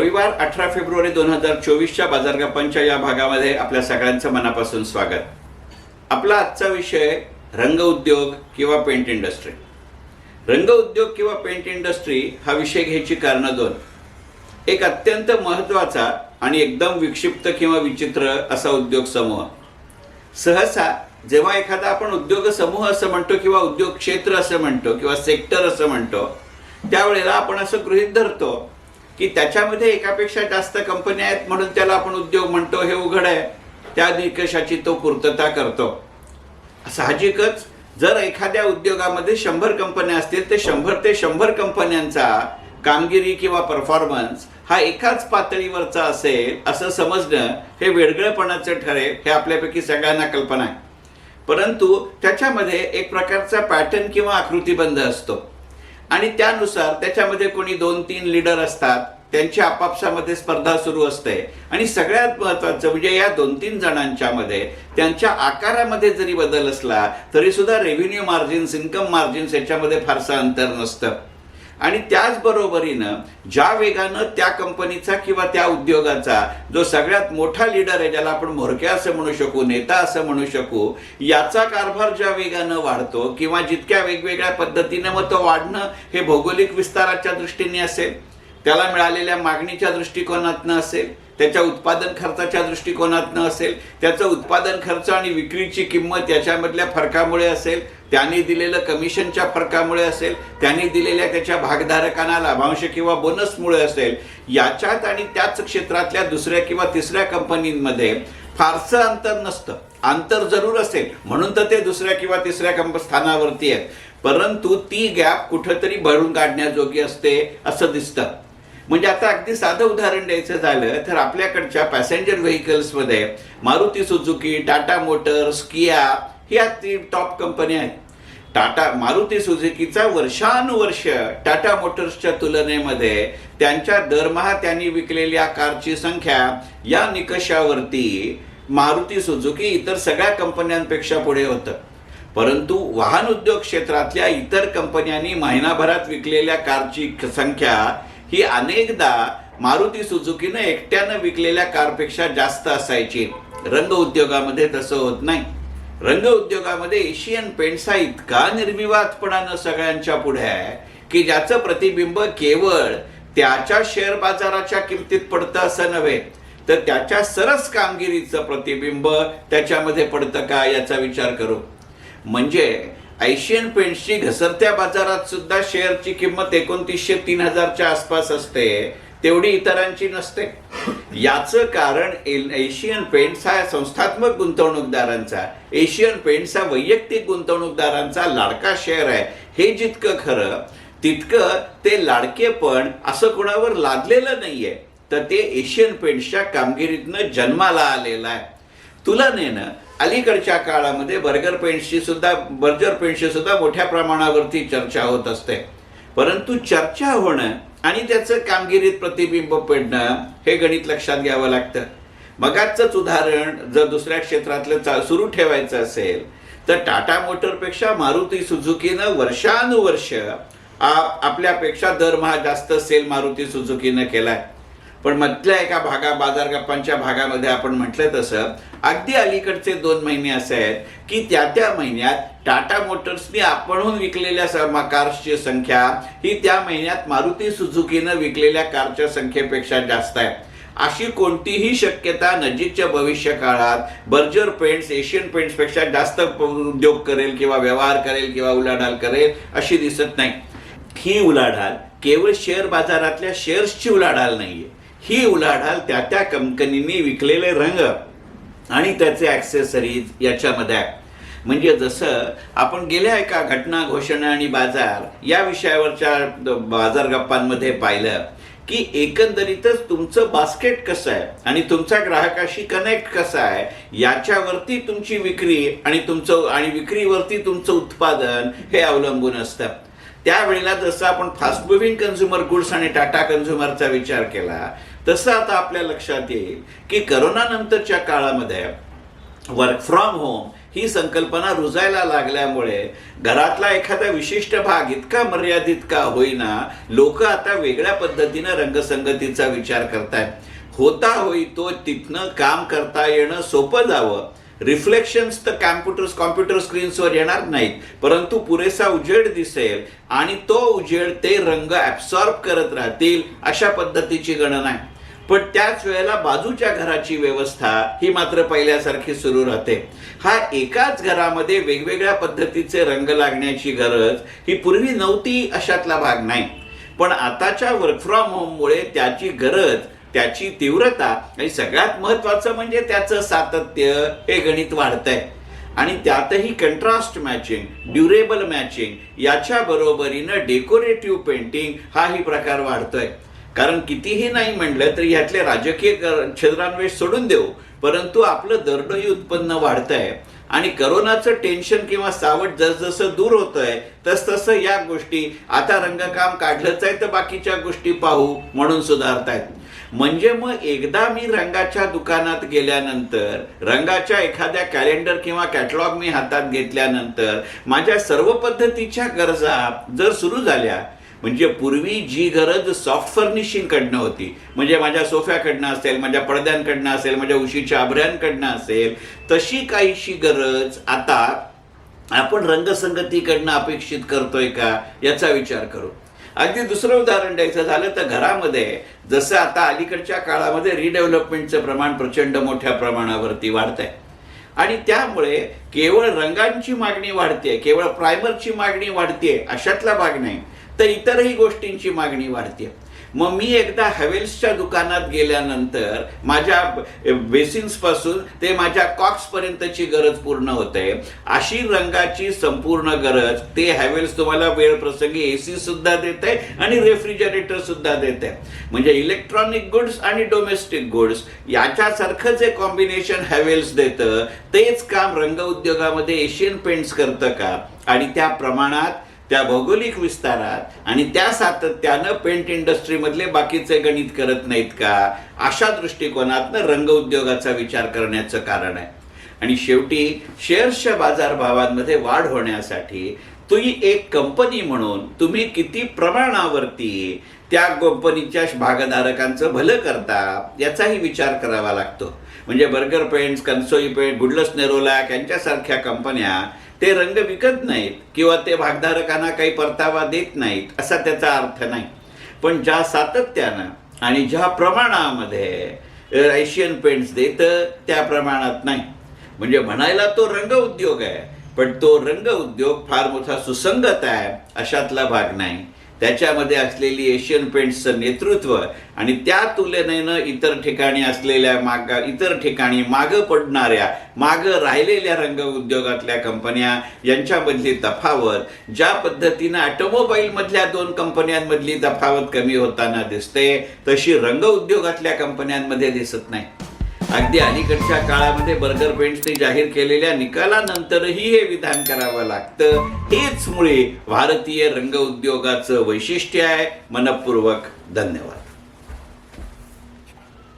रविवार अठरा फेब्रुवारी दोन हजार चोवीसच्या बाजारगप्पांच्या या भागामध्ये आपल्या सगळ्यांचं मनापासून स्वागत. आपला आजचा विषय रंग उद्योग किंवा पेंट इंडस्ट्री रंग उद्योग किंवा पेंट इंडस्ट्री हा विषय घ्यायची कारणं दोन. एक अत्यंत महत्त्वाचा आणि एकदम विक्षिप्त किंवा विचित्र असा उद्योग समूह. सहसा जेव्हा एखादा आपण उद्योग समूह असं म्हणतो किंवा उद्योग क्षेत्र असं म्हणतो किंवा सेक्टर असं म्हणतो त्यावेळेला आपण असं गृहीत धरतो की त्याच्यामध्ये एकापेक्षा जास्त कंपन्या आहेत म्हणून त्याला आपण उद्योग म्हणतो हे उघड आहे. त्या निकषाची तो पूर्तता करतो. साहजिकच जर एखाद्या उद्योगामध्ये शंभर कंपन्या असतील तर शंभर ते शंभर कंपन्यांचा कामगिरी किंवा परफॉर्मन्स हा एकाच पातळीवरचा असेल असं समजणं हे वेगळेपणाचं ठरेल हे आपल्यापैकी सगळ्यांना कल्पना आहे. परंतु त्याच्यामध्ये एक प्रकारचा पॅटर्न किंवा आकृतीबंध असतो. आणि त्यानुसार त्याच्यामध्ये कोणी दोन तीन लीडर असतात त्यांची आपापसामध्ये स्पर्धा सुरू असते. आणि सगळ्यात महत्वाचं म्हणजे या दोन तीन जणांच्या मध्ये त्यांच्या आकारामध्ये जरी बदल असला तरी सुद्धा रेव्हेन्यू मार्जिन्स इन्कम मार्जिन्स याच्यामध्ये फारसं अंतर नसतं. आणि त्याचबरोबरीनं ज्या वेगानं त्या कंपनीचा किंवा त्या उद्योगाचा जो सगळ्यात मोठा लीडर आहे ज्याला आपण म्होरक्या असं म्हणू शकू नेता असं म्हणू शकू याचा कारभार ज्या वेगानं वाढतो किंवा जितक्या वेगवेगळ्या पद्धतीनं मग तो वाढणं हे भौगोलिक विस्ताराच्या दृष्टीने असेल. त्याला मिळालेल्या मागणीच्या दृष्टिकोनातनं असेल त्याच्या उत्पादन खर्चाच्या दृष्टिकोनातनं असेल त्याचं उत्पादन खर्च आणि विक्रीची किंमत याच्यामधल्या फरकामुळे असेल त्यांनी दिलेलं कमिशनच्या फरकामुळे असेल त्यांनी दिलेल्या त्याच्या भागधारकांना लाभांश किंवा बोनसमुळे असेल याच्यात आणि त्याच क्षेत्रातल्या दुसऱ्या किंवा तिसऱ्या कंपनींमध्ये फारसं अंतर नसतं. अंतर जरूर असेल म्हणून तर ते दुसऱ्या किंवा तिसऱ्या कंप स्थानावरती आहेत. परंतु ती गॅप कुठंतरी भरून काढण्याजोगी असते असं दिसतं. म्हणजे आता अगदी साधं उदाहरण द्यायचं झालं तर आपल्याकडच्या passenger व्हेकल्समध्ये Maruti Suzuki Tata motors Kia ह्या ती टॉप कंपन्या आहेत. टाटा मारुती सुझुकीचा वर्षानुवर्ष टाटा मोटर्सच्या तुलनेमध्ये त्यांच्या दरमहा त्यांनी विकलेल्या कारची संख्या या निकषावरती मारुती सुझुकी इतर सगळ्या कंपन्यांपेक्षा पुढे होतं. परंतु वाहन उद्योग क्षेत्रातल्या इतर कंपन्यांनी महिनाभरात विकलेल्या कारची संख्या ही अनेकदा मारुती सुझुकीनं एकट्यानं विकलेल्या कारपेक्षा जास्त असायची. रंग उद्योगामध्ये तसं होत नाही. रंग उद्योगामध्ये एशियन पेंट्स हा इतका निर्विवादपणानं सगळ्यांच्या पुढे आहे की ज्याचं प्रतिबिंब केवळ त्याच्या शेअर बाजाराच्या किमतीत पडतं असं नव्हे तर त्याच्या सरस कामगिरीचं प्रतिबिंब त्याच्यामध्ये पडतं का याचा विचार करू. म्हणजे एशियन पेंट्सची घसरत्या बाजारात सुद्धा शेअरची किंमत एकोणतीसशे तीन हजारच्या आसपास असते. तेवढी इतरांची नसते. याचं कारण एशियन पेंट्स हा संस्थात्मक गुंतवणूकदारांचा एशियन पेंट्स हा वैयक्तिक गुंतवणूकदारांचा लाडका शेअर आहे. हे जितकं खरं तितकं ते लाडकेपण असं कोणावर लादलेलं नाहीये. तर ते एशियन पेंट्सच्या कामगिरीतनं जन्माला आलेलं आहे. तुलनेनं अलीकडच्या काळामध्ये बर्गर पेंट्सची सुद्धा बर्जर पेंट्सची सुद्धा मोठ्या प्रमाणावरती चर्चा होत असते. परंतु चर्चा होणं आणि त्याचं कामगिरीत प्रतिबिंब पडणं हे गणित लक्षात घ्यावं लागतं. मगाचंच उदाहरण जर दुसऱ्या क्षेत्रातलं चा सुरू ठेवायचं असेल तर टाटा मोटरपेक्षा मारुती सुझुकीनं वर्षानुवर्ष आपल्यापेक्षा दरमहा जास्त सेल मारुती सुझुकीनं केलाय. पण मधल्या एका भागा बाजार गप्पांच्या भागामध्ये आपण म्हटलं तसं अगदी अलीकडचे दोन महिने असे आहेत की त्या त्या महिन्यात टाटा मोटर्सनी आपणहून विकलेल्या कार्सची संख्या ही त्या महिन्यात मारुती सुझुकीनं विकलेल्या कारच्या संख्येपेक्षा जास्त आहे. अशी कोणतीही शक्यता नजीकच्या भविष्य काळात बर्जर पेंट्स एशियन पेंट्सपेक्षा जास्त उद्योग करेल किंवा व्यवहार करेल किंवा उलाढाल करेल अशी दिसत नाही. ही उलाढाल केवळ शेअर बाजारातल्या शेअर्सची उलाढाल नाहीये. ही उलाढाल त्या त्या कंपनींनी विकलेले रंग आणि त्याचे ॲक्सेसरीज याच्यामध्ये आहे. म्हणजे जसं आपण गेल्या एका घटना घोषणा आणि बाजार या विषयावरच्या बाजार गप्पांमध्ये पाहिलं की एकंदरीतच तुमचं बास्केट कसं आहे आणि तुमचा ग्राहकाशी कनेक्ट कसा आहे याच्यावरती तुमची विक्री आणि तुमचं आणि विक्रीवरती तुमचं उत्पादन हे अवलंबून असतं. त्यावेळेला जसं आपण फास्ट मुव्हिंग कन्झ्युमर गुड्स आणि टाटा कन्झ्युमरचा विचार केला तसं आता आपल्या लक्षात येईल की करोना नंतरच्या काळामध्ये वर्क फ्रॉम होम ही संकल्पना रुजायला लागल्यामुळे घरातला एखादा विशिष्ट भाग इतका मर्यादित का होईना लोक आता वेगळ्या पद्धतीनं रंगसंगतीचा विचार करतायत. होता होई तो तिथनं काम करता येणं सोपं जावं. रिफ्लेक्शन्स तर कॅम्प्युटर्स कॉम्प्युटर स्क्रीन्सवर येणार नाहीत. परंतु पुरेसा उजेड दिसेल आणि तो उजेड ते रंग ॲब्सॉर्ब करत राहतील अशा पद्धतीची गणना आहे. पण त्याच वेळेला बाजूच्या घराची व्यवस्था ही मात्र पहिल्यासारखी सुरू राहते. हा एकाच घरामध्ये वेगवेगळ्या पद्धतीचे रंग लागण्याची गरज ही पूर्वी नव्हती अशातला भाग नाही. पण आताच्या वर्क फ्रॉम होममुळे त्याची गरज त्याची तीव्रता आणि सगळ्यात महत्वाचं म्हणजे त्याचं सातत्य हे गणित वाढतंय. आणि त्यातही कंट्रास्ट मॅचिंग ड्युरेबल मॅचिंग याच्या बरोबरीनं डेकोरेटिव्ह पेंटिंग हाही प्रकार वाढतोय. कारण कितीही नाही म्हणलं तरी ह्यातले राजकीय क- सोडून देऊ परंतु आपलं दरडोई उत्पन्न वाढतंय. आणि करोनाचं टेन्शन किंवा सावट जसजसं दूर होतंय तस तसं या गोष्टी आता रंगकाम काढलंच आहे तर बाकीच्या गोष्टी पाहू म्हणून सुधारतायत. म्हणजे मग एकदा मी रंगाच्या दुकानात गेल्यानंतर रंगाच्या एखाद्या कॅलेंडर किंवा कॅटलॉग मी हातात घेतल्यानंतर माझ्या सर्व पद्धतीच्या गरजा जर सुरू झाल्या म्हणजे पूर्वी जी गरज सॉफ्ट फर्निशिंग कडनं होती म्हणजे माझ्या सोफ्याकडनं असेल माझ्या पडद्यांकडनं असेल माझ्या उशीच्या आभऱ्यांकडनं असेल तशी काहीशी गरज आता आपण रंगसंगतीकडनं अपेक्षित करतोय का याचा विचार करू. अगदी दुसरं उदाहरण द्यायचं झालं तर घरामध्ये जसं आता अलीकडच्या काळामध्ये रिडेव्हलपमेंटचं प्रमाण प्रचंड मोठ्या प्रमाणावरती वाढत आहे आणि त्यामुळे केवळ रंगांची मागणी वाढते केवळ प्रायमरची मागणी वाढते अशातला भाग नाही. तर इतरही गोष्टींची मागणी वाढते. मग मी एकदा हवेल्सच्या दुकानात गेल्यानंतर माझ्या बेसिन्सपासून ते माझ्या कॉक्स पर्यंतची गरज पूर्ण होते. अशी रंगाची संपूर्ण गरज ते हॅवेल्स तुम्हाला वेळ प्रसंगी एसी सुद्धा देते आणि रेफ्रिजरेटर सुद्धा देते. म्हणजे इलेक्ट्रॉनिक गुड्स आणि डोमेस्टिक गुड्स याच्यासारखं जे कॉम्बिनेशन हॅवेल्स देतं. तेच काम रंग उद्योगामध्ये एशियन पेंट्स करतं का? आणि त्या प्रमाणात त्या भौगोलिक विस्तारात आणि त्या सातत्यानं पेंट इंडस्ट्रीमधले बाकीचे गणित करत नाहीत का? अशा दृष्टिकोनातनं रंग उद्योगाचा विचार करण्याचं कारण आहे. आणि शेवटी शेअर्सच्या बाजारभावांमध्ये वाढ होण्यासाठी तुम्ही एक कंपनी म्हणून तुम्ही किती प्रमाणावरती त्या कंपनीच्या भागधारकांचं भलं करता याचाही विचार करावा लागतो. म्हणजे Berger paints Kansai paint Goodlass Nerolac यांच्यासारख्या कंपन्या ते रंग विकत नाहीत किंवा ते भागधारकांना काही परतावा देत नाहीत असा त्याचा अर्थ नाही. पण ज्या सातत्यानं आणि ज्या प्रमाणामध्ये एशियन पेंट्स देतं त्या प्रमाणात नाही. म्हणजे म्हणायला तो रंग उद्योग आहे पण तो रंग उद्योग फार मोठा सुसंगत आहे अशातला भाग नाही. त्याच्यामध्ये असलेली एशियन पेंट्सचं नेतृत्व आणि त्या तुलनेनं इतर ठिकाणी असलेल्या माग इतर ठिकाणी मागं पडणाऱ्या मागं राहिलेल्या रंग उद्योगातल्या कंपन्या यांच्यामधली तफावत ज्या पद्धतीनं ऑटोमोबाईलमधल्या दोन कंपन्यांमधली तफावत कमी होताना दिसते तशी रंग उद्योगातल्या कंपन्यांमध्ये दिसत नाही. अगदी अलीकडच्या काळामध्ये बर्गर पेंट्सने जाहीर केलेल्या निकालानंतरही हे विधान करावं लागतं. हेच मुळे भारतीय रंग उद्योगाचं वैशिष्ट्य आहे. मनपूर्वक धन्यवाद.